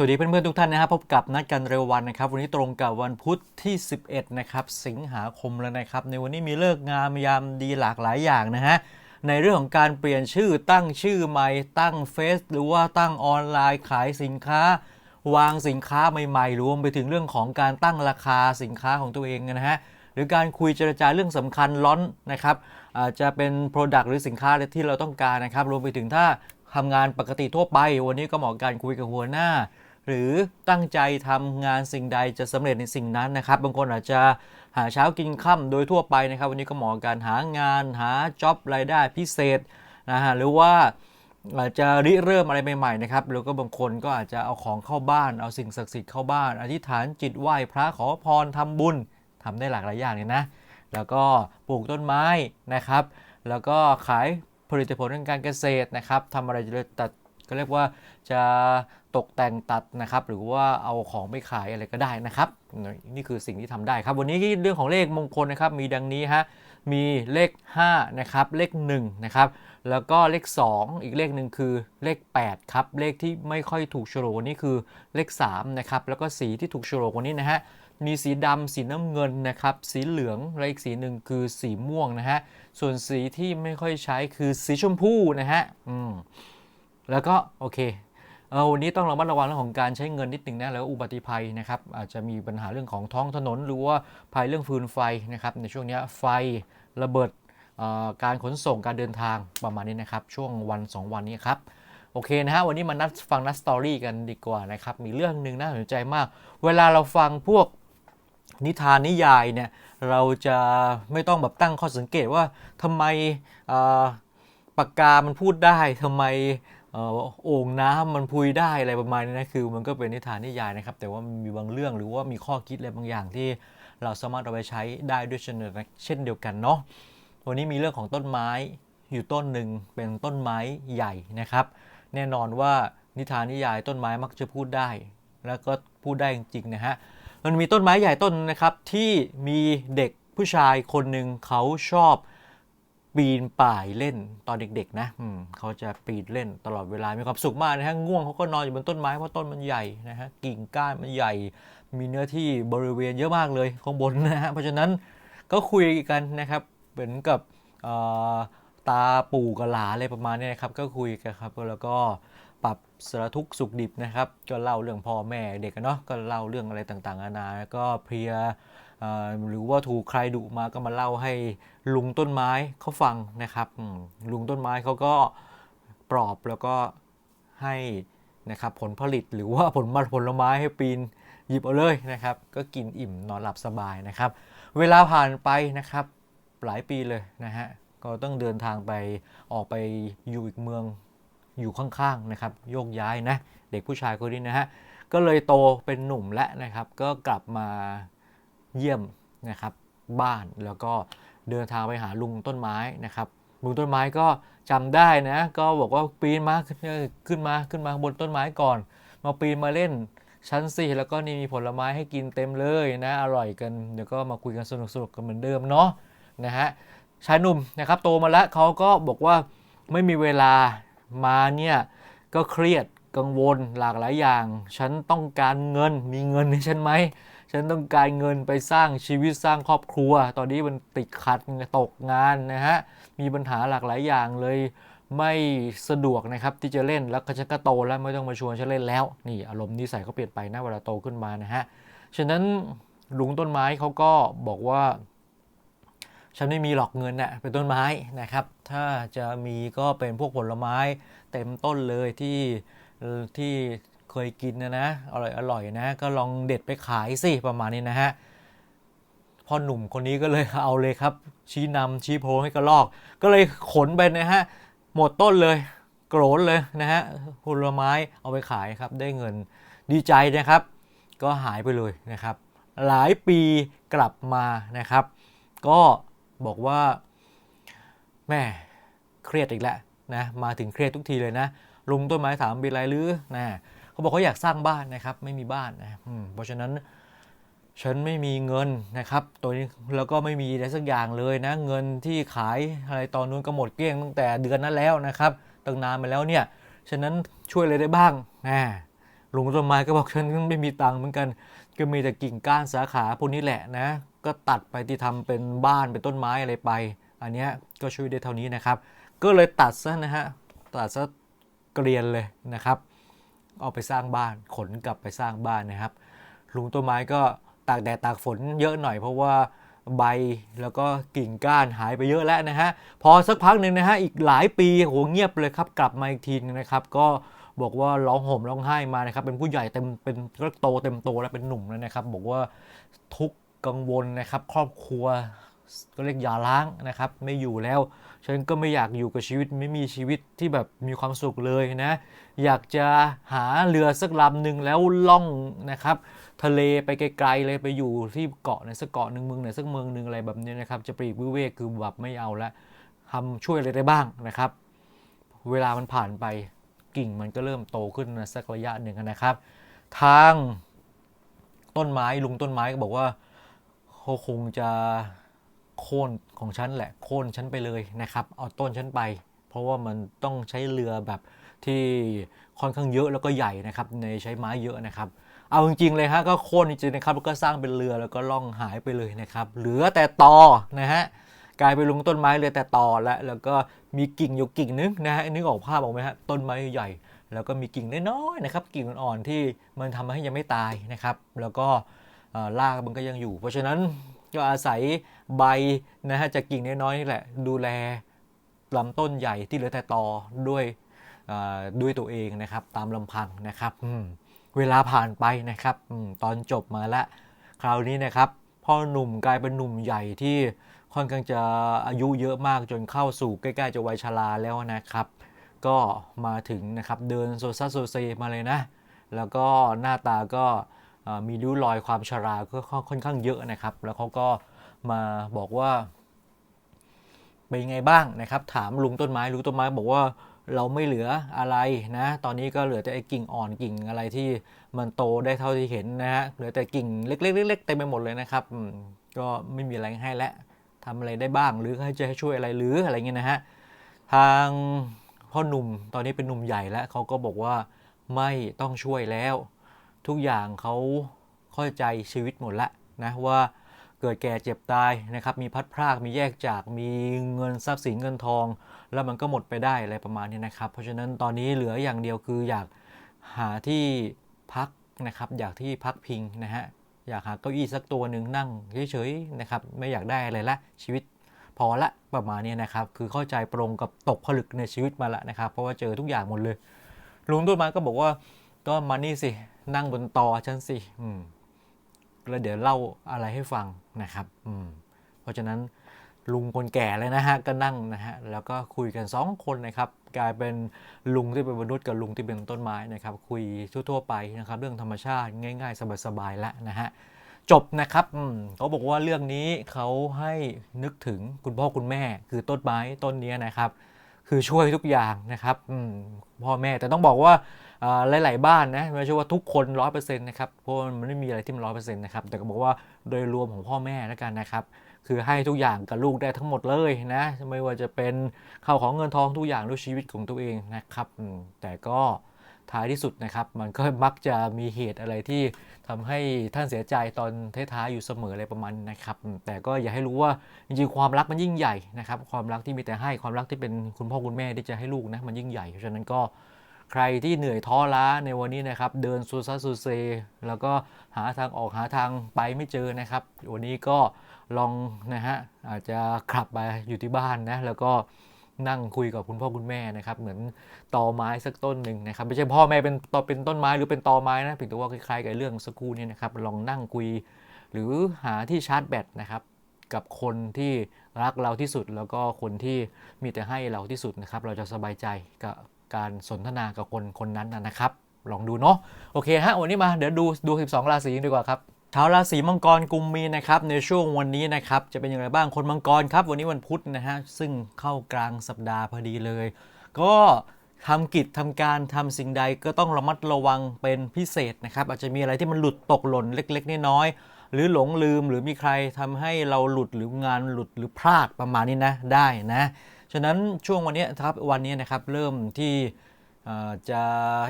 สวัสดีเพื่อนๆทุกท่านนะครับพบกับนัดกันเร็ววันนะครับวันนี้ตรงกับวันพุธที่ 11 นะครับสิงหาคมแล้วนะครับ ในวันนี้มีเลิกงามยามดีหลากหลายอย่างนะฮะในเรื่องของการเปลี่ยนชื่อตั้งชื่อใหม่ตั้งเฟซหรือว่าตั้งออนไลน์ขายสินค้า วางสินค้าใหม่ๆ รวมไปถึงเรื่องของการตั้งราคาสินค้าของตัวเองนะฮะหรือการคุยเจรจาเรื่องสำคัญล้อนนะครับอาจจะเป็น Product หรือสินค้าที่เราต้องการนะครับรวมไปถึงถ้าทำงานปกติทั่วไป วันนี้ก็เหมาะกับการคุยกับหัวหน้า หรือตั้งใจทำงานสิ่งใดจะสำเร็จในสิ่งนั้นนะครับ บางคนอาจจะหาเช้ากินค่ำโดยทั่วไปนะครับ วันนี้ก็เหมาะกับการหางานหาจ็อบรายได้พิเศษนะฮะหรือว่าอาจจะริเริ่มอะไรใหม่ๆนะครับแล้วก็บางคนก็อาจจะเอาของเข้าบ้านเอาสิ่งศักดิ์สิทธิ์เข้าบ้าน อธิษฐานจิตไหว้พระขอพรทำบุญทำได้หลากหลายอย่างเลยนะ แล้วก็ปลูกต้นไม้นะครับ แล้วก็ขายผลิตผลทางการเกษตรนะครับทำอะไรจะตัด ก็เรียกว่าจะตกแต่งตัดนะครับ หรือว่าเอาของไปขายอะไรก็ได้นะครับ นี่คือสิ่งที่ทำได้ครับ วันนี้เรื่องของเลขมงคลนะครับ มีดังนี้ฮะ มีเลข5นะครับ เลข1นะครับ แล้วก็เลข 2 อีกเลขหนึ่งคือเลข 8 ครับ เลขที่ไม่ค่อยถูกโฉลกนี่คือเลข3นะครับ แล้วก็สีที่ถูกโฉลกวันนี้นะฮะมีสีดำสีน้ำเงินนะครับ สีเหลืองและอีกสีหนึ่งคือสีม่วงนะฮะ ส่วนสีที่ไม่ค่อยใช้คือสีชมพูนะฮะ อืม แล้วก็โอเคเออวันนี้ต้องระมัดระวังเรื่องของการใช้เงินนิดนึงนะแล้วอุบัติภัยนะครับอาจจะมีปัญหาเรื่องของท้องถนนหรือว่าภัยเรื่องฟืนไฟนะครับในช่วงนี้ไฟระเบิดการขนส่งการเดินทางประมาณนี้นะครับ ช่วงวัน 2 วันนี้ครับโอเคนะฮะวันนี้มานัดฟังนัดสตอรี่กันดีกว่านะครับ มีเรื่องหนึ่งน่าสนใจมาก เวลาเราฟังพวกนิทานนิยายเนี่ยเราจะไม่ต้องแบบตั้งข้อสังเกตว่าทำไมปากกามันพูดได้ทำไม โอ่งน้ำมันพุยได้อะไรประมาณนี้นะคือ มันก็เป็นนิทานนิยายนะครับ แต่ว่ามีบางเรื่องหรือว่ามีข้อคิดอะไรบางอย่างที่เราสามารถเอาไปใช้ได้ด้วยเช่นเดียวกันเนาะวันนี้มีเรื่องของต้นไม้อยู่ต้นหนึ่งเป็นต้นไม้ใหญ่นะครับ แน่นอนว่านิทานนิยายต้นไม้มักจะพูดได้ แล้วก็พูดได้จริงๆนะฮะมันมีต้นไม้ใหญ่ต้นนะครับที่มีเด็กผู้ชายคนหนึ่งเขาชอบ ปีนป่ายเล่นตอนเด็กๆนะเขาจะปีนเล่นตลอดเวลา มีความสุขมากนะฮะ ง่วงเขาก็นอนอยู่บนต้นไม้เพราะต้นมันใหญ่นะฮะ กิ่งก้านมันใหญ่ มีเนื้อที่บริเวณเยอะมากเลยข้างบนนะฮะ เพราะฉะนั้นก็คุยกันนะครับ เหมือนกับตาปู่กับหลาอะไรประมาณนี้นะครับ ก็คุยกันครับ แล้วก็ปรับสารทุกสุขดิบนะครับ ก็เล่าเรื่องพ่อแม่เด็กเนาะ ก็เล่าเรื่องอะไรต่างๆนานา แล้วก็เพลีย หรือว่าถูกใครดุมาก็มาเล่าให้ลุงต้นไม้เขาฟังนะครับลุงต้นไม้เขาก็ปลอบแล้วก็ให้นะครับผลผลิตหรือว่าผลมาผลไม้ให้ปีนหยิบเอาเลยนะครับ ก็กินอิ่มนอนหลับสบายนะครับ เวลาผ่านไปนะครับหลายปีเลยนะฮะก็ต้องเดินทางไปออกไปอยู่อีกเมืองอยู่ข้างๆนะครับ โยกย้ายนะ เด็กผู้ชายคนนี้นะฮะก็เลยโตเป็นหนุ่มแล้วนะครับ ก็กลับมา เยี่ยมนะครับบ้านแล้วก็เดินทางไปหาลุงต้นไม้นะครับลุงต้นไม้ก็จำได้นะก็บอกว่าปีนมาขึ้นมาขึ้นมาบนต้นไม้ก่อน มาปีนมาเล่นชั้นสี่แล้วก็นี่มีผลไม้ให้กินเต็มเลยนะอร่อยกันเดี๋ยวก็มาคุยกันสนุกๆกันเหมือนเดิมเนาะนะฮะชายหนุ่มนะครับโตมาแล้วเขาก็บอกว่าไม่มีเวลามาเนี่ยก็เครียดกังวลหลากหลายอย่าง ฉันต้องการเงินมีเงินให้ฉันไหม ฉันต้องการเงินไปสร้างชีวิตสร้างครอบครัว ตอนนี้มันติดขัดตกงานนะฮะ มีปัญหาหลากหลายอย่างเลยไม่สะดวกนะครับที่จะเล่นแล้วฉันก็โตแล้วไม่ต้องมาชวนฉันเล่นแล้ว นี่อารมณ์นิสัยเขาเปลี่ยนไปนะเวลาโตขึ้นมานะฮะ ฉะนั้นลุงต้นไม้เขาก็บอกว่า ฉันไม่มีหลอกเงินนะ่ะเป็นต้นไม้นะครับ ถ้าจะมีก็เป็นพวกผลไม้เต็มต้นเลยที่ที่ เคยกินนะนะอร่อยอร่อยนะ ก็ลองเด็ดไปขายสิประมาณนี้นะฮะพ่อหนุ่มคนนี้ก็เลยเอาเลยครับ ชี้นำชี้โพให้กระลอก ก็เลยขนไปนะฮะหมดต้นเลย โกรนเลยนะฮะผลไม้เอาไปขายครับ ได้เงินดีใจนะครับ ก็หายไปเลยนะครับ หลายปีกลับมานะครับ ก็บอกว่าแม่เครียดอีกแล้วนะมาถึงเครียดทุกทีเลยนะ ลุงต้นไม้ถามเป็นไรหรือนะ เขาบอกเขาอยากสร้างบ้านนะครับ ไม่มีบ้านนะเพราะฉะนั้นฉันไม่มีเงินนะครับ ตัวนี้แล้วก็ไม่มีอะไรสักอย่างเลยนะ เงินที่ขายอะไรตอนนู้นก็หมดเกลี้ยงตั้งแต่เดือนนั้นแล้วนะครับตั้งนานมาแล้วเนี่ยฉะนั้นช่วยอะไรได้บ้างนะลุงต้นไม้ก็บอกฉันไม่มีตังค์เหมือนกัน ก็มีแต่กิ่งก้านสาขาพวกนี้แหละนะ ก็ตัดไปที่ทำเป็นบ้านเป็นต้นไม้อะไรไป อันนี้ก็ช่วยได้เท่านี้นะครับ ก็เลยตัดซะนะฮะตัดซะเกรียนเลยนะครับ เอาไปสร้างบ้าน ขนกลับไปสร้างบ้านนะครับ ลุงต้นไม้ก็ตากแดดตากฝนเยอะหน่อยเพราะว่าใบแล้วก็กิ่งก้านหายไปเยอะแล้วนะฮะ พอสักพักหนึ่งนะฮะ อีกหลายปีโหเงียบเลยครับ กลับมาอีกทีนึงนะครับ ก็บอกว่าร้องห่มร้องไห้มานะครับ เป็นผู้ใหญ่เต็มเป็นก็โตเต็มโตแล้วเป็นหนุ่มแล้วนะครับ บอกว่าทุกข์กังวลนะครับ ครอบครัวก็เรียกอย่าล้างนะครับ ไม่อยู่แล้ว ฉันก็ไม่อยากอยู่กับชีวิตไม่มีชีวิตที่แบบมีความสุขเลยนะ อยากจะหาเรือสักลำหนึ่งแล้วล่องนะครับ ทะเลไปไกลๆเลยไปอยู่ที่เกาะในสักเกาะหนึ่งเมืองไหนสักเมืองหนึ่งอะไรแบบนี้นะครับ จะปลีกวิเวกคือแบบไม่เอาละทำช่วยอะไรได้บ้างนะครับ เวลามันผ่านไปกิ่งมันก็เริ่มโตขึ้นนะสักระยะหนึ่งนะครับ ทางต้นไม้ลุงต้นไม้ก็บอกว่าเขาคงจะ โค่นของฉันแหละโค่นฉันไปเลยนะครับ เอาต้นฉันไป เพราะว่ามันต้องใช้เรือแบบที่ค่อนข้างเยอะแล้วก็ใหญ่นะครับ ในใช้ไม้เยอะนะครับ เอาจริงๆเลยฮะก็โค่นจริงๆนะครับแล้วก็สร้างเป็นเรือแล้วก็ล่องหายไปเลยนะครับ เหลือแต่ตอนะฮะกลายไปลงต้นไม้เลยแต่ตอแล้วแล้วก็มีกิ่งอยู่กิ่งนึงนะฮะนึกออกภาพออกไหมฮะต้นไม้ใหญ่ แล้วก็มีกิ่งน้อยๆนะครับ กิ่งอ่อนๆที่มันทำให้ยังไม่ตายนะครับ แล้วก็เอ่อรากมันก็ยังอยู่ เพราะฉะนั้น ก็อาศัยใบนะฮะจากกิ่งน้อยๆนี่แหละ ดูแลลำต้นใหญ่ที่เหลือแต่ตอด้วยด้วยตัวเองนะครับ ตามลำพังนะครับเวลาผ่านไปนะครับตอนจบมาแล้วคราวนี้นะครับพ่อหนุ่มกลายเป็นหนุ่มใหญ่ที่ค่อนข้างจะอายุเยอะมากจนเข้าสู่ใกล้ๆจะวัยชราแล้วนะครับ ก็มาถึงนะครับเดินโซซัสโซเซมาเลยนะ แล้วก็หน้าตาก็ มีริ้วรอยความชราก็ค่อนข้างเยอะนะครับ แล้วเขาก็มาบอกว่าเป็นไงบ้างนะครับ ถามลุงต้นไม้ลุงต้นไม้บอกว่าเราไม่เหลืออะไรนะ ตอนนี้ก็เหลือแต่ไอ้กิ่งอ่อนกิ่งอะไรที่มันโตได้เท่าที่เห็นนะฮะ เหลือแต่กิ่งเล็กๆเล็กๆเต็มไปหมดเลยนะครับ ก็ไม่มีอะไรให้แล้วทำอะไรได้บ้างหรือให้จะให้ช่วยอะไรหรืออะไรเงี้ยนะฮะ ทางพ่อหนุ่มตอนนี้เป็นหนุ่มใหญ่แล้วเขาก็บอกว่าไม่ต้องช่วยแล้ว ทุกอย่างเขาเข้าใจชีวิตหมดละนะว่าเกิดแก่เจ็บตายนะครับ มีพัดพราก มีแยกจาก มีเงินทรัพย์สินเงินทอง แล้วมันก็หมดไปได้อะไรประมาณนี้นะครับ เพราะฉะนั้นตอนนี้เหลืออย่างเดียวคืออยากหาที่พักนะครับ อยากที่พักพิงนะฮะ อยากหาเก้าอี้สักตัวหนึ่งนั่งเฉยๆนะครับ ไม่อยากได้อะไรละชีวิตพอละประมาณนี้นะครับ คือเข้าใจตรงกับตกผลึกในชีวิตมาละนะครับ เพราะว่าเจอทุกอย่างหมดเลย ลุงต้นไม้ก็บอกว่าก็มานี่สิ นั่งบนตอฉันสิแล้วเดี๋ยวเล่าอะไรให้ฟังนะครับเพราะฉะนั้นลุงคนแก่เลยนะฮะก็นั่งนะฮะแล้วก็คุยกันสองคนนะครับกลายเป็นลุงที่เป็นมนุษย์กับลุงที่เป็นต้นไม้นะครับคุยทั่วๆไปนะครับเรื่องธรรมชาติง่าย ๆ สบายๆแล้วนะฮะจบนะครับเขาบอกว่าเรื่องนี้เขาให้นึกถึงคุณพ่อคุณแม่ คือต้นไม้ต้นนี้นะครับ คือช่วยทุกอย่างนะครับพ่อแม่แต่ต้องบอกว่า หลาย ๆ บ้านนะไม่ใช่ว่าทุกคนร้อยเปอร์เซ็นต์นะครับเพราะมันไม่มีอะไรที่มันร้อยเปอร์เซ็นต์นะครับแต่ก็บอกว่าโดยรวมของพ่อแม่แล้วกันนะครับคือให้ทุกอย่างกับลูกได้ทั้งหมดเลยนะไม่ว่าจะเป็นข้าวของเงินทองทุกอย่างด้วยชีวิตของตัวเองนะครับแต่ก็ท้ายที่สุดนะครับ มันก็มักจะมีเหตุอะไรที่ทำให้ท่านเสียใจตอนท้ายๆอยู่เสมออะไรประมาณนะครับ แต่ก็อย่าให้รู้ว่าจริงๆความรักมันยิ่งใหญ่นะครับ ความรักที่มีแต่ให้ความรักที่เป็นคุณพ่อคุณแม่ที่จะให้ลูกนะมันยิ่งใหญ่เพราะฉะนั้นก็ ใครที่เหนื่อยท้อล้าในวันนี้นะครับ เดินซูซัสซูเซ แล้วก็หาทางออกหาทางไปไม่เจอนะครับ วันนี้ก็ลองนะฮะอาจจะขับไปอยู่ที่บ้านนะแล้วก็นั่งคุยกับคุณพ่อคุณแม่นะครับ เหมือนตอไม้สักต้นหนึ่งนะครับ ไม่ใช่พ่อแม่เป็นตอเป็นต้นไม้หรือเป็นตอไม้นะเพียงแต่ว่าคล้ายๆกับเรื่องสักครู่นี้นะครับ ลองนั่งคุย หรือหาที่ชาร์จแบตนะครับ กับคนที่รักเราที่สุดแล้วก็คนที่มีแต่ให้เราที่สุดนะครับ เราจะสบายใจกับ การสนทนากับคนคนนั้นนะครับ ลองดูเนาะโอเคฮะวันนี้มาเดี๋ยวดูดู 12 ราศีดีกว่าครับชาวราศีมังกรกุมมีนะครับในช่วงวันนี้นะครับจะเป็นอย่างไรบ้างคนมังกรครับ วันนี้วันพุธนะฮะซึ่งเข้ากลางสัปดาห์พอดีเลย ก็ทำกิจทำการทำสิ่งใดก็ต้องระมัดระวังเป็นพิเศษนะครับ อาจจะมีอะไรที่มันหลุดตกหล่นเล็ก ๆ น้อยๆหรือหลงลืมหรือมีใครทำให้เราหลุดหรืองานหลุดหรือพลาดประมาณนี้นะได้นะ ฉะนั้นช่วงวันนี้ครับวันนี้นะครับเริ่มที่จะ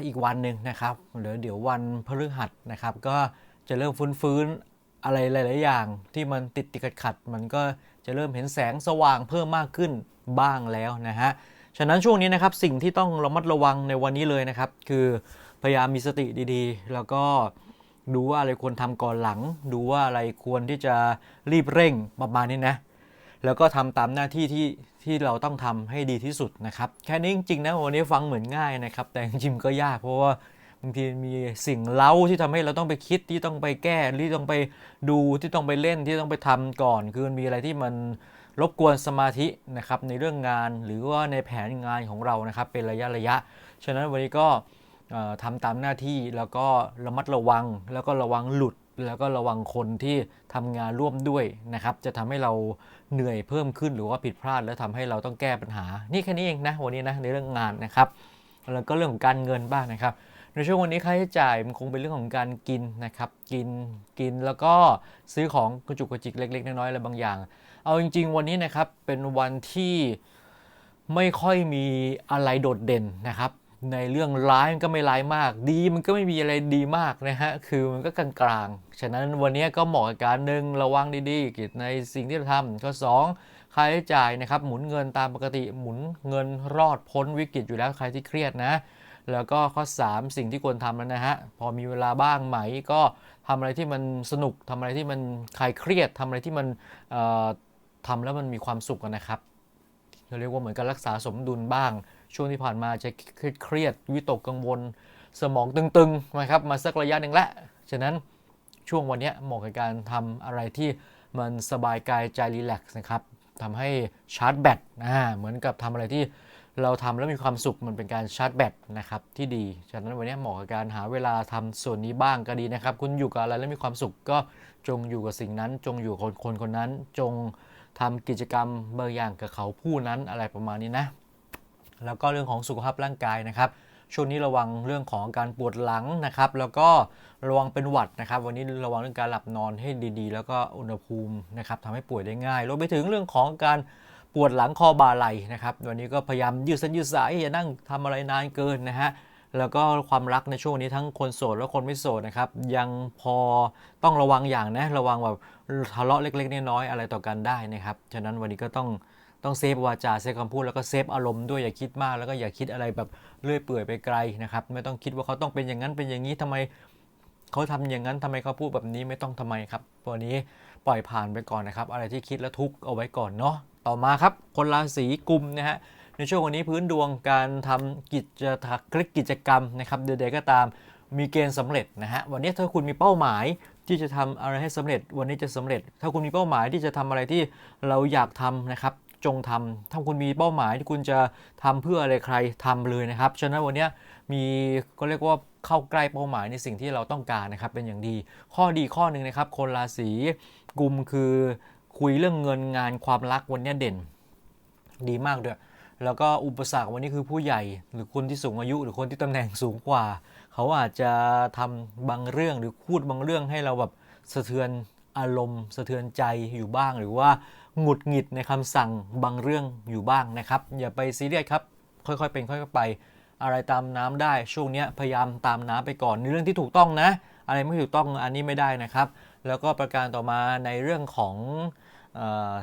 อีกวันหนึ่งนะครับหรือเดี๋ยววันพฤหัสนะครับ ก็จะเริ่มฟื้นๆอะไรหลาย ๆ อย่างที่มันติดติดขัดขัดมันก็จะเริ่มเห็นแสงสว่างเพิ่มมากขึ้นบ้างแล้วนะฮะฉะนั้นช่วงนี้นะครับสิ่งที่ต้องระมัดระวังในวันนี้เลยนะครับ คือพยายามมีสติดีๆ แล้วก็ดูว่าอะไรควรทำก่อนหลัง ดูว่าอะไรควรที่จะรีบเร่งประมาณนี้นะ แล้วก็ทำตามหน้าที่ที่ ที่เราต้องทำให้ดีที่สุดนะครับ แค่นี้จริงๆนะวันนี้ฟังเหมือนง่ายนะครับ แต่จริงก็ยากเพราะว่าบางทีมีสิ่งเล้าที่ทำให้เราต้องไปคิดที่ต้องไปแก้ที่ต้องไปดูที่ต้องไปเล่นที่ต้องไปทำก่อน คือมันมีอะไรที่มันรบกวนสมาธินะครับในเรื่องงานหรือว่าในแผนงานของเรานะครับเป็นระยะระยะ ฉะนั้นวันนี้ก็เอ่อทำตามหน้าที่แล้วก็ระมัดระวังแล้วก็ระวังหลุด แล้วก็ระวังคนที่ทำงานร่วมด้วยนะครับ จะทำให้เราเหนื่อยเพิ่มขึ้นหรือว่าผิดพลาด แล้วทำให้เราต้องแก้ปัญหา นี่แค่นี้เองนะวันนี้นะในเรื่องงานนะครับ แล้วก็เรื่องของการเงินบ้างนะครับ ในช่วงวันนี้ค่าใช้จ่ายมันคงเป็นเรื่องของการกินนะครับ กินกินแล้วก็ซื้อของกระจุกกระจิกเล็ก ๆ น้อยๆอะไรบางอย่าง เอาจริง ๆ วันนี้นะครับเป็นวันที่ไม่ค่อยมีอะไรโดดเด่นนะครับ ในเรื่องร้ายมันก็ไม่ร้ายมาก ดีมันก็ไม่มีอะไรดีมากนะฮะ คือมันก็กลางๆ ฉะนั้นวันนี้ก็เหมาะกับการหนึ่งระวังดีๆกี่ยวกับในสิ่งที่เราทำข้อสองค่าใช้จ่ายนะครับ หมุนเงินตามปกติหมุนเงินรอดพ้นวิกฤตอยู่แล้วใครที่เครียดนะ แล้วก็ข้อ 3 สิ่งที่ควรทำแล้วนะฮะ พอมีเวลาบ้างไหมก็ทำอะไรที่มันสนุกทำอะไรที่มันคลายเครียดทำอะไรที่มันทำแล้วมันมีความสุขนะครับเราเรียกว่าเหมือนการรักษาสมดุลบ้าง ช่วงที่ผ่านมาจะเครียดวิตกกังวล สมองตึงๆนะครับมาสักระยะหนึ่งแล้วฉะนั้นช่วงวันนี้เหมาะกับการทำอะไรที่มันสบายกายใจรีแลกซ์นะครับทำให้ชาร์จแบตอ่าเหมือนกับทำอะไรที่เราทำแล้วมีความสุขมันเป็นการชาร์จแบตนะครับที่ดี ฉะนั้นวันนี้เหมาะกับการหาเวลาทำส่วนนี้บ้างก็ดีนะครับ คุณอยู่กับอะไรแล้วมีความสุขก็จงอยู่กับสิ่งนั้น จงอยู่คนคนคนนั้น จงทำกิจกรรมบางอย่างกับเขาผู้นั้นอะไรประมาณนี้นะ แล้วก็เรื่องของสุขภาพร่างกายนะครับ ช่วงนี้ระวังเรื่องของการปวดหลังนะครับ แล้วก็ระวังเป็นหวัดนะครับ วันนี้ระวังเรื่องการหลับนอนให้ดีๆ แล้วก็อุณหภูมินะครับทำให้ป่วยได้ง่ายรวมไปถึงเรื่องของการปวดหลังคอบ่าไหล่นะครับ วันนี้ก็พยายามยืดเส้นยืดสายอย่านั่งทำอะไรนานเกินนะฮะแล้วก็ความรักในช่วงนี้ทั้งคนโสดและคนไม่โสดนะครับ ยังพอต้องระวังอย่างนะระวังแบบทะเลาะเล็กๆน้อยๆอะไรต่อกันได้นะครับ ฉะนั้นวันนี้ก็ต้อง ต้องเซฟวาจาเซฟคำพูดแล้วก็เซฟอารมณ์ด้วยอย่าคิดมากแล้วก็อย่าคิดอะไรแบบเลื่อยเปื่อยไปไกลนะครับ ไม่ต้องคิดว่าเขาต้องเป็นอย่างนั้นเป็นอย่างนี้ทำไมเขาทำอย่างนั้นทำไมเขาพูดแบบนี้ไม่ต้องทำไมครับวันนี้ปล่อยผ่านไปก่อนนะครับ อะไรที่คิดแล้วทุกเอาไว้ก่อนเนาะต่อมาครับ คนราศีกุมนะฮะในช่วงวันนี้พื้นดวงการทำกิจทักกิจกรรมนะครับใดๆก็ตามมีเกณฑ์สำเร็จนะฮะวันนี้ถ้าคุณมีเป้าหมายที่จะทำอะไรให้สำเร็จ วันนี้จะสำเร็จ ถ้าคุณมีเป้าหมายที่จะทำอะไรที่เราอยากทำนะครับ จงทำถ้าคุณมีเป้าหมายที่คุณจะทำเพื่ออะไรใครทำเลยนะครับ ฉะนั้นวันนี้มีก็เรียกว่าเข้าใกล้เป้าหมายในสิ่งที่เราต้องการนะครับเป็นอย่างดี ข้อดีข้อหนึ่งนะครับ คนราศีกุมคือคุยเรื่องเงินงานความรักวันนี้เด่น ดีมากด้วยแล้วก็อุปสรรควันนี้คือผู้ใหญ่หรือคนที่สูงอายุ หรือคนที่ตำแหน่งสูงกว่า เขาอาจจะทำบางเรื่องหรือพูดบางเรื่องให้เราแบบสะเทือนอารมณ์ สะเทือนใจอยู่บ้าง หรือว่า หงุดหงิดในคำสั่งบางเรื่องอยู่บ้างนะครับ อย่าไปซีเรียสครับ ค่อยๆเป็นค่อยๆไป อะไรตามน้ำได้ช่วงนี้พยายามตามน้ำไปก่อนในเรื่องที่ถูกต้องนะ อะไรไม่ถูกต้องอันนี้ไม่ได้นะครับ แล้วก็ประการต่อมาในเรื่องของออ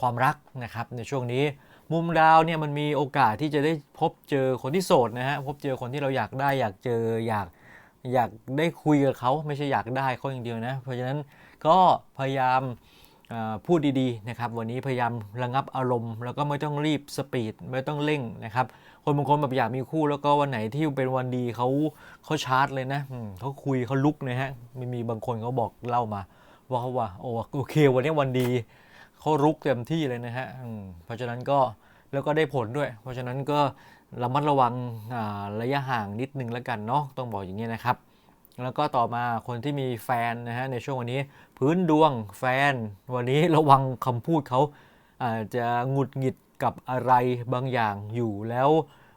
ความรักนะครับ ในช่วงนี้มุมดาวเนี่ยมันมีโอกาสที่จะได้พบเจอคนที่โสดนะฮะพบเจอคนที่เราอยากได้อยากเจออยากอยากได้คุยกับเขาไม่ใช่อยากได้เขาอย่างเดียวนะ เพราะฉะนั้นก็พยายาม พูดดีๆนะครับวันนี้พยายามระงับอารมณ์ แล้วก็ไม่ต้องรีบสปีดไม่ต้องเร่งนะครับคนบางคนแบบอยากมีคู่แล้วก็วันไหนที่เป็นวันดีเขาเขาชาร์จเลยนะเขาคุยเขาลุกนะฮะมีมีบางคนเขาบอกเล่ามา ว่าเขาว่าโอ้โอเค วันนี้วันดีเขารุกเต็มที่เลยนะฮะเพราะฉะนั้นก็แล้วก็ได้ผลด้วย เพราะฉะนั้นก็ระมัดระวังระยะห่างนิดนึงแล้วกันเนาะต้องบอกอย่างนี้นะครับ แล้วก็ต่อมาคนที่มีแฟนนะฮะในช่วงวันนี้ พื้นดวงแฟน วันนี้ระวังคำพูดเขาอาจจะหงุดหงิดกับอะไรบางอย่างอยู่แล้ว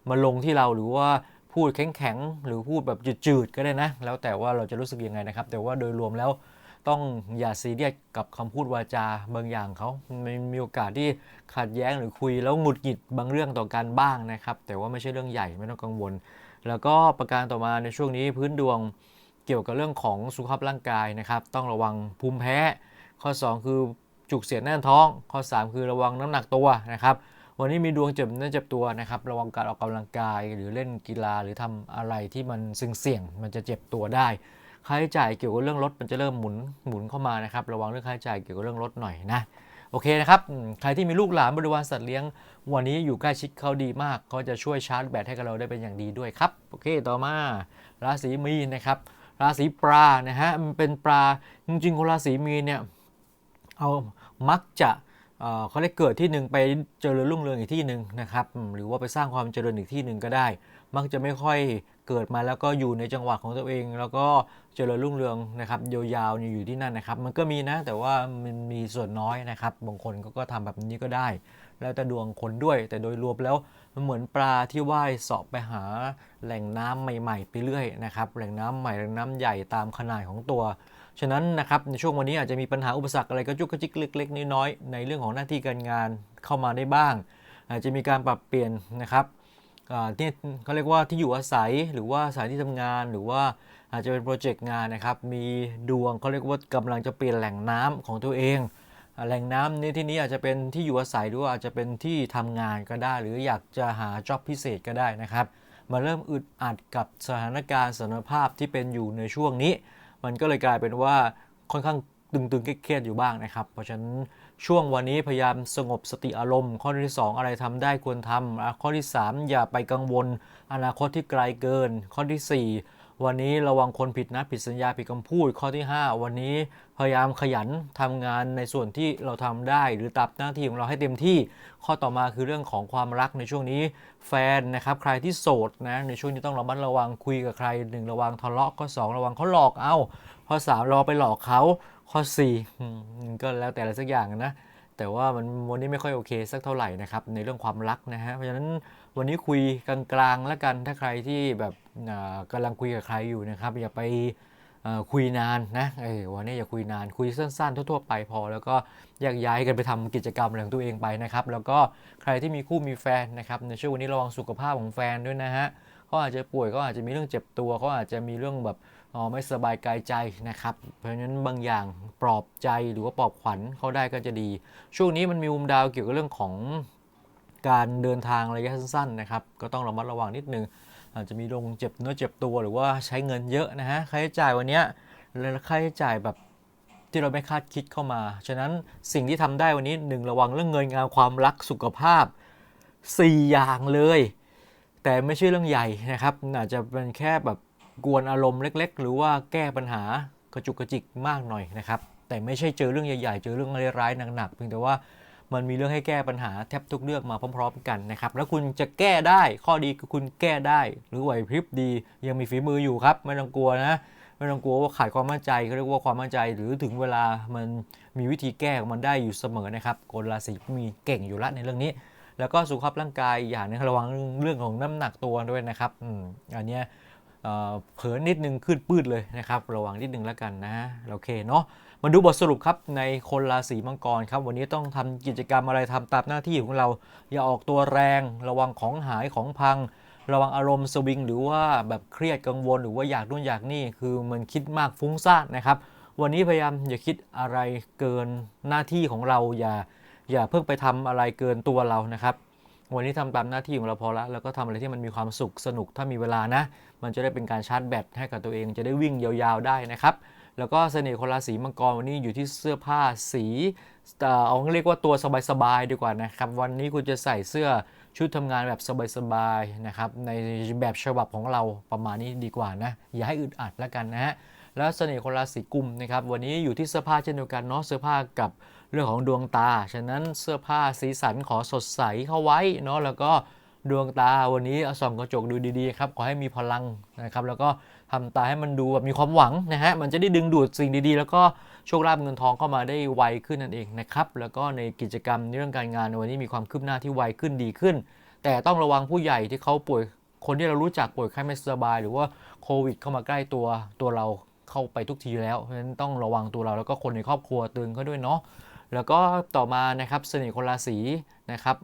มาลงที่เราหรือว่าพูดแข็งๆ หรือพูดแบบจืดๆ ก็ได้นะ แล้วแต่ว่าเราจะรู้สึกยังไงนะครับ แต่ว่าโดยรวมแล้วต้องอย่าซีเรียสกับคำพูดวาจาบางอย่างเขามันมีโอกาสที่ขัดแย้งหรือคุยแล้วหงุดหงิดบางเรื่องต่อกันบ้างนะครับ แต่ว่าไม่ใช่เรื่องใหญ่ไม่ต้องกังวล แล้วก็ประการต่อมาในช่วงนี้พื้นดวง กี่ยวกับเรื่องของสุขภาพร่างกายนะครับ ต้องระวังภูมิแพ้ ข้อ 2 คือจุกเสียดแน่นท้อง ข้อ 3 คือระวังน้ำหนักตัวนะครับ วันนี้มีดวงเจ็บเนื้อเจ็บตัวนะครับ ระวังการออกกำลังกาย หรือเล่นกีฬาหรือทำอะไรที่มันซึ่งเสี่ยงมันจะเจ็บตัวได้ ค่าใช้จ่ายเกี่ยวกับเรื่องรถมันจะเริ่มหมุนหมุนเข้ามานะครับ ระวังเรื่องค่าใช้จ่ายเกี่ยวกับเรื่องรถหน่อยนะโอเคนะครับ ใครที่มีลูกหลานบริวารสัตว์เลี้ยง วันนี้อยู่ใกล้ชิดเขาดีมาก เขาจะช่วยชาร์จแบตให้กับเราได้เป็นอย่างดีด้วยครับ โอเค ต่อมาราศีมีนนะครับ ราศีปลานะฮะมันเป็นปลาจริงๆคนราศีมีนเนี่ยเอามักจะเเขาเรียกเกิดที่หนึ่งไปเจริญรุ่งเรืองอีกที่หนึ่งนะครับหรือว่าไปสร้างความเจริญอีกที่หนึ่งก็ได้ มักจะไม่ค่อยเกิดมาแล้วก็อยู่ในจังหวะของตัวเอง แล้วก็เจริญรุ่งเรืองนะครับยาวๆอยู่ที่นั่นนะครับ มันก็มีนะแต่ว่ามันมีส่วนน้อยนะครับบางคนก็ก็ทำแบบนี้ก็ได้ แล้วแต่ดวงคนด้วย แต่โดยรวมแล้วมันเหมือนปลาที่ว่ายสาะไปหาแหล่งน้ำใหม่ๆไปเรื่อยนะครับแหล่งน้ำใหม่แหล่งน้ำใหญ่ตามขนาดของตัว ฉะนั้นนะครับในช่วงวันนี้อาจจะมีปัญหาอุปสรรคอะไรก็จุกกระจิกเล็กๆน้อยๆในเรื่องของหน้าที่การงานเข้ามาได้บ้าง อาจจะมีการปรับเปลี่ยนนะครับที่เขาเรียกว่าที่อยู่อาศัยหรือว่าสถานที่ทำงาน หรือว่าอาจจะเป็นโปรเจกต์งานนะครับมีดวงเขาเรียกว่ากำลังจะเปลี่ยนแหล่งน้ำของตัวเอง แหล่งน้ำในที่นี้อาจจะเป็นที่อยู่อาศัยหรือว่าอาจจะเป็นที่ทำงานก็ได้ หรืออยากจะหาจ็อบพิเศษก็ได้นะครับ มาเริ่มอึดอัดกับสถานการณ์สถานภาพที่เป็นอยู่ในช่วงนี้ มันก็เลยกลายเป็นว่าค่อนข้างตึงๆเครียดอยู่บ้างนะครับ เพราะฉะนั้นช่วงวันนี้พยายามสงบสติอารมณ์ ข้อที่ 2 อะไรทำได้ควรทำอะข้อที่ 3 อย่าไปกังวล อนาคตที่ไกลเกิน ข้อทีสี่4 วันนี้ระวังคนผิดนัดผิดสัญญาผิดคำพูดข้อที่ 5 วันนี้พยายามขยันทำงานในส่วนที่เราทำได้ หรือตับหน้าที่ของเราให้เต็มที่ ข้อต่อมาคือเรื่องของความรักในช่วงนี้ แฟนนะครับใครที่โสดนะในช่วงนี้ต้องระมัดระวังคุยกับใครหนึ่งระวังทะเลาะข้อ2ระวังเขาหลอกเอาข้อ3รอไปหลอกเขาข้อ4ก็แล้วแต่อะไรสักอย่างนะแต่ว่ามันวันนี้ไม่ค่อยโอเคสักเท่าไหร่นะครับในเรื่องความรักนะฮะเพราะฉะนั้นวันนี้คุยกลางๆแล้วกันถ้าใครที่แบบ กำลังคุยกับใครอยู่นะครับ อย่าไปคุยนานนะวันนี้อย่าคุยนานคุยสั้นๆ ทั่วๆไปพอ แล้วก็แยกย้ายกันไปทำกิจกรรมอะไรของตัวเองไปนะครับ แล้วก็ใครที่มีคู่มีแฟนนะครับในช่วงวันนี้ระวังสุขภาพของแฟนด้วยนะฮะเขาอาจจะป่วยเขาอาจจะมีเรื่องเจ็บตัวเขาอาจจะมีเรื่องแบบไม่สบายกายใจนะครับ เพราะฉะนั้นบางอย่างปลอบใจหรือว่าปลอบขวัญเขาได้ก็จะดี ช่วงนี้มันมีมุมดาวเกี่ยวกับเรื่องของการเดินทางระยะสั้นๆนะครับ ก็ต้องระมัดระวังนิดนึง อาจจะมีลงเจ็บเนื้อเจ็บตัวหรือว่าใช้เงินเยอะนะฮะค่าใช้จ่ายวันนี้และค่าใช้จ่ายแบบที่เราไม่คาดคิดเข้ามา ฉะนั้นสิ่งที่ทำได้วันนี้หนึ่งระวังเรื่องเงินงานความรักสุขภาพ 4 อย่างเลย แต่ไม่ใช่เรื่องใหญ่นะครับ อาจจะเป็นแค่แบบกวนอารมณ์เล็ก ๆ หรือว่าแก้ปัญหากระจุกกระจิกมากหน่อยนะครับ แต่ไม่ใช่เจอเรื่องใหญ่ ๆ เจอเรื่องร้ายๆหนักๆเพียงแต่ว่า มันมีเรื่องให้แก้ปัญหาแทบทุกเรื่องมาพร้อม ๆ กันนะครับ แล้วคุณจะแก้ได้ข้อดีคือคุณแก้ได้ หรือไหวพริบดี ยังมีฝีมืออยู่ครับ ไม่ต้องกลัวนะ ไม่ต้องกลัวว่าขาดความมั่นใจเขาเรียกว่าความมั่นใจ หรือถึงเวลามันมีวิธีแก้ของมันได้อยู่เสมอนะครับคนราศีมีเก่งอยู่ละในเรื่องนี้ แล้วก็สุขภาพร่างกายอย่างนึงระวังเรื่องของน้ำหนักตัวด้วยนะครับ อืมอันเนี้ย เผลอนิดนึงขึ้นปืดเลยนะครับ ระวังนิดนึงแล้วกันนะโอเคเนาะมาดูบทสรุปครับในคนราศีมังกรครับ วันนี้ต้องทำกิจกรรมอะไรทำตามหน้าที่ของเรา อย่าออกตัวแรง ระวังของหายของพัง ระวังอารมณ์สวิง หรือว่าแบบเครียดกังวลหรือว่าอยากนู่นอยากนี่คือมันคิดมากฟุ้งซ่านนะครับ วันนี้พยายามอย่าคิดอะไรเกินหน้าที่ของเราอย่าอย่าเพิ่งไปทำอะไรเกินตัวเรานะครับ วันนี้ทำตามหน้าที่ของเราพอละแล้วก็ทำอะไรที่มันมีความสุขสนุกถ้ามีเวลานะ มันจะได้เป็นการชาร์จแบตให้กับตัวเองจะได้วิ่งยาวๆได้นะครับ แล้วก็เสน่ห์คนราศีมังกรวันนี้อยู่ที่เสื้อผ้าสีเอ่อเอาเรียกว่าตัวสบายๆดีกว่านะครับ วันนี้คุณจะใส่เสื้อชุดทำงานแบบสบายๆนะครับในแบบฉบับของเราประมาณนี้ดีกว่านะอย่าให้อึดอัดแล้วกันนะฮะแล้วเสน่ห์คนราศีกุมนะครับวันนี้อยู่ที่เสื้อผ้าเช่นเดียวกันเนาะเสื้อผ้ากับ เรื่องของดวงตา ฉะนั้นเสื้อผ้าสีสันขอสดใสเข้าไว้เนาะแล้วก็ดวงตาวันนี้เอาส่องกระจกดูดีๆครับขอให้มีพลังนะครับแล้วก็ทำตาให้มันดูแบบมีความหวังนะฮะมันจะได้ดึงดูดสิ่งดีๆ แล้วก็โชคลาภเงินทองเข้ามาได้ไวขึ้นนั่นเองนะครับแล้วก็ในกิจกรรมในเรื่องการงานในวันนี้มีความคืบหน้าที่ไวขึ้นดีขึ้น แต่ต้องระวังผู้ใหญ่ที่เขาป่วยคนที่เรารู้จักป่วยไข้ไม่สบาย หรือว่าโควิด เข้ามาใกล้ตัวตัวเราเข้าไปทุกทีแล้วเพราะฉะนั้นต้องระวังตัวเราแล้วก็คนในครอบครัวเตือนเขาด้วยเนาะ แล้วก็ต่อมานะครับเสน่ห์คนราศีนะครับ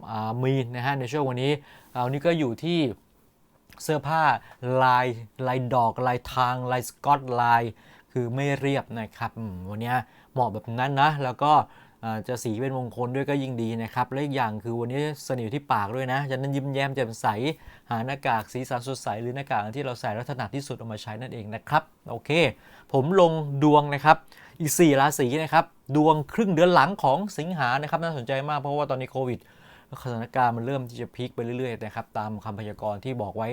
มีนนะฮะในช่วงวันนี้อานี่ก็อยู่ที่เสื้อผ้าลายลายดอกลายทางลายสกอตลายคือไม่เรียบนะครับวันนี้เหมาะแบบนั้นนะ แล้วก็จะสีเป็นมงคลด้วยก็ยิ่งดีนะครับ และอีกอย่างคือวันนี้เสน่ห์ที่ปากด้วยนะฉะนั้นยิ้มแย้มแจ่มใส หาหน้ากากสีสันสดใส หรือหน้ากากที่เราใส่แล้วถนัดที่สุดเอามาใช้นั่นเองนะครับ โอเค ผมลงดวงนะครับ อีก 4 ราศีนะครับ ดวงครึ่งเดือนหลังของสิงหานะครับน่าสนใจมากเพราะว่าตอนนี้โควิดสถานการณ์มันเริ่มที่จะพีคไปเรื่อยๆนะครับตามคำพยากรณ์ที่บอกไว้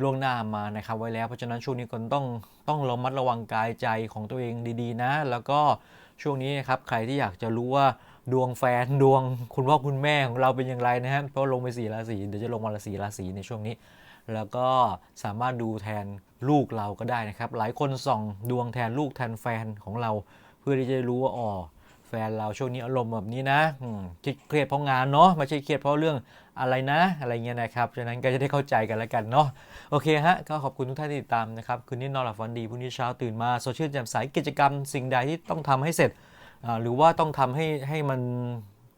ล่วงหน้ามานะครับไว้แล้วเพราะฉะนั้นช่วงนี้คนต้องต้องระมัดระวังกายใจของตัวเองดีๆ นะ แล้วก็ช่วงนี้นะครับใครที่อยากจะรู้ว่าดวงแฟนดวงคุณพ่อคุณแม่ของเราเป็นอย่างไรนะฮะเพราะลงไปสี่ราศีเดี๋ยวจะลงมาละสี่ราศีในช่วงนี้ แล้วก็สามารถดูแทน ลูกเราก็ได้นะครับ หลายคนส่องดวงแทนลูกแทนแฟนของเรา เพื่อที่จะรู้ว่าอ๋อแฟนเราช่วงนี้อารมณ์แบบนี้นะอืมเครียดเพราะงานเนาะไม่ใช่เครียดเพราะเรื่องอะไรนะ อะไรเงี้ยนะครับฉะนั้นก็จะได้เข้าใจกันแล้วกันเนาะโอเคฮะก็ขอบคุณทุกท่านที่ติดตามนะครับคืนนี้นอนหลับฝันดีพรุ่งนี้เช้าตื่นมาสดชื่นแจ่มใสกิจกรรม สิ่งใดที่ต้องทำให้เสร็จ หรือว่าต้องทำให้ให้มัน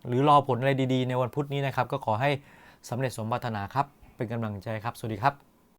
หรือรอผลอะไรดีๆ ในวันพุธนี้นะครับก็ขอให้สำเร็จสมปรารถนาครับเป็นกำลังใจครับสวัสดีครับ